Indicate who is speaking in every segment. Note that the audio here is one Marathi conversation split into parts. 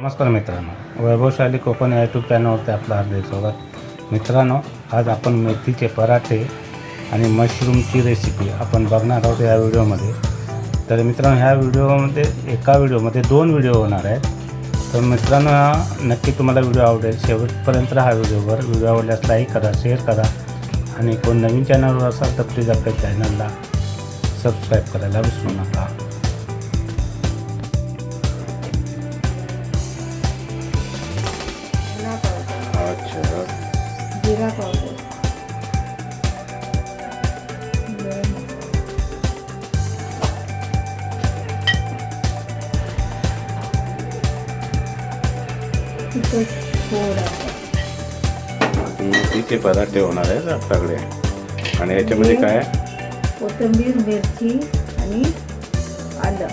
Speaker 1: नमस्कार मित्रांनो. वैभवशाली कोकण या यूट्यूब चॅनलवरती आपलं हार्दिक स्वागत. मित्रांनो आज आपण मेथीचे पराठे आणि मशरूमची रेसिपी आपण बघणार आहोत या व्हिडिओमध्ये. तर मित्रांनो ह्या व्हिडिओमध्ये एका व्हिडिओमध्ये दोन व्हिडिओ होणार आहेत. तर मित्रांनो हा नक्की तुम्हाला व्हिडिओ आवडेल. शेवटपर्यंत हा व्हिडिओवर. व्हिडिओ आवडल्यास लाईक करा शेअर करा. आणि कोण नवीन चॅनलवर असाल तर प्लीज आपल्या चॅनलला सबस्क्राईब करायला विसरू नका.
Speaker 2: पावडर
Speaker 1: मेथीचे पराठे होणार आहेत आपल्याकडे. आणि याच्यामध्ये काय?
Speaker 2: कोथिंबीर मिरची आणि आलं.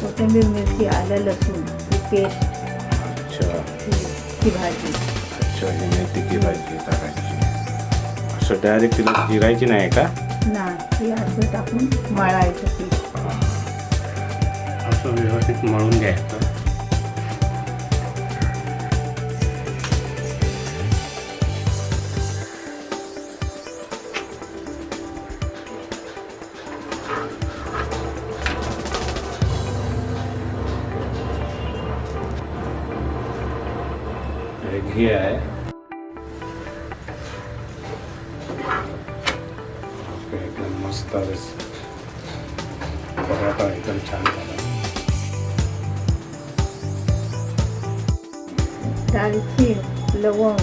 Speaker 2: कोथिंबीर मिरची आलं लसूण पेस्ट.
Speaker 1: अच्छा.
Speaker 2: ही भाजी.
Speaker 1: अच्छा ही मेथीची भाजी टाकायची. असं डायरेक्ट तिला जिरायची नाही का?
Speaker 2: ना ही असं टाकून मळायचं पीठ
Speaker 1: असं व्यवस्थित मळून घ्यायचं. घी आहे. एकदम मस्त पराठा एकदम छान झाला.
Speaker 2: दालचीन लवंग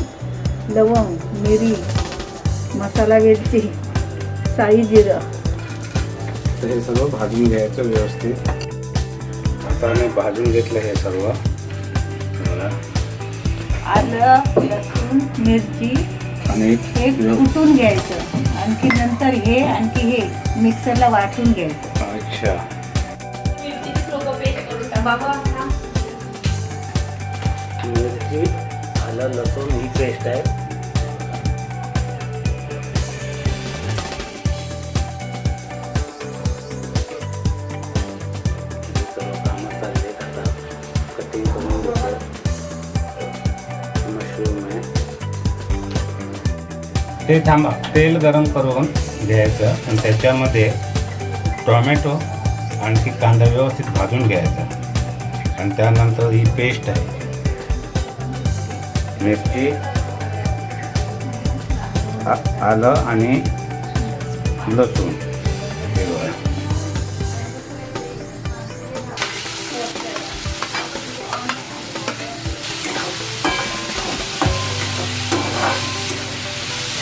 Speaker 2: लवंग मिरी मसाला वेलची साई जिरं.
Speaker 1: तर हे सर्व भाजून घ्यायचं व्यवस्थित. आता मी भाजून घेतलं हे सर्व. बघा.
Speaker 2: आलं लसूण मिरची
Speaker 1: आणि
Speaker 2: हे कुटून घ्यायचं. आणखी नंतर हे आणखी हे मिक्सरला वाटून घ्यायचं.
Speaker 1: अच्छा. मिरची आलं लसूण ही पेस्ट आहे. ते थांबा. तेल गरम करून घ्यायचं आणि त्याच्यामध्ये टोमॅटो आणखी कांदा व्यवस्थित भाजून घ्यायचा. आणि त्यानंतर ही पेस्ट आहे. मिरची आ- आलं आणि लसूण.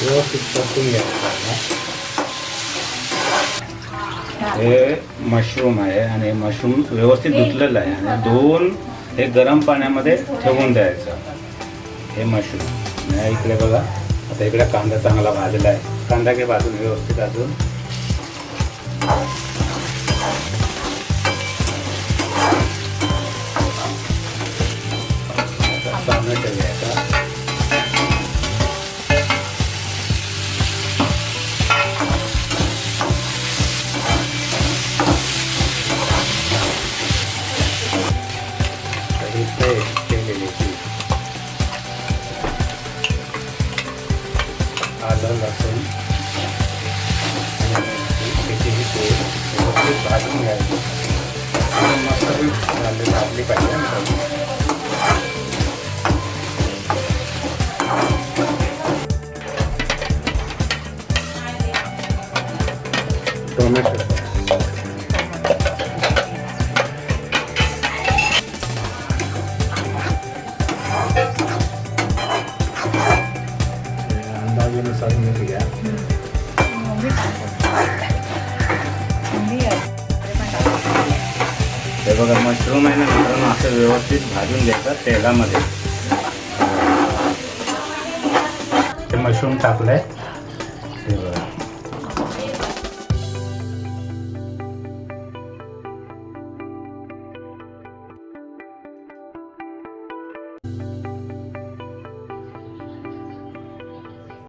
Speaker 1: व्यवस्थित परतून घ्यायचं हे मशरूम आहे आणि मशरूम व्यवस्थित धुतलेलं आहे आणि धुवून हे गरम पाण्यामध्ये ठेवून द्यायचं. हे मशरूम आणि इकडे बघा. आता इकडे कांदा चांगला भाजलेला आहे. कांदा घे भाजून व्यवस्थित अजून आता टोमॅटो घ्यायचा तर ही पेस्ट केलेली ती आलं लसूण आणि त्याची ही पेस्ट व्यवस्थित भाजून घ्यायची. मस्त भाजली भाजली पाहिजे टोमॅटो. हे बघा मशरूम आहे ना मित्रांनो असं व्यवस्थित भाजून द्यायचं तेलामध्ये. ते मशरूम टाकलंय. हे बघा.